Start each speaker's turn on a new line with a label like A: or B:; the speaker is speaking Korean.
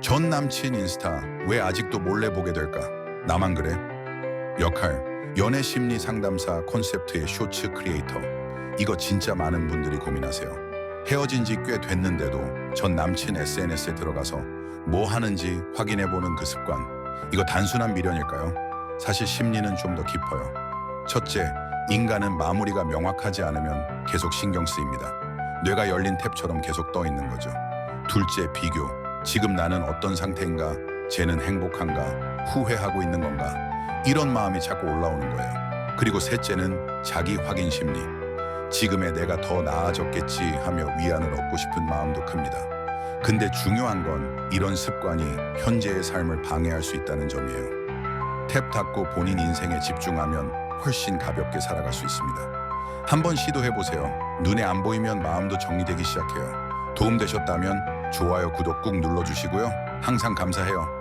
A: 전 남친 인스타 왜 아직도 몰래 보게 될까? 나만 그래? 역할 연애 심리 상담사 콘셉트의 쇼츠 크리에이터 이거 진짜 많은 분들이 고민하세요. 헤어진 지 꽤 됐는데도 전 남친 SNS에 들어가서 뭐 하는지 확인해 보는 그 습관 이거 단순한 미련일까요? 사실 심리는 좀 더 깊어요. 첫째, 인간은 마무리가 명확하지 않으면 계속 신경 쓰입니다. 뇌가 열린 탭처럼 계속 떠 있는 거죠. 둘째, 비교. 지금 나는 어떤 상태인가? 쟤는 행복한가? 후회하고 있는 건가? 이런 마음이 자꾸 올라오는 거예요. 그리고 셋째는 자기 확인 심리. 지금의 내가 더 나아졌겠지 하며 위안을 얻고 싶은 마음도 큽니다. 근데 중요한 건 이런 습관이 현재의 삶을 방해할 수 있다는 점이에요. 탭 닫고 본인 인생에 집중하면 훨씬 가볍게 살아갈 수 있습니다. 한번 시도해 보세요. 눈에 안 보이면 마음도 정리되기 시작해요. 도움 되셨다면 좋아요, 구독 꾹 눌러주시고요. 항상 감사해요.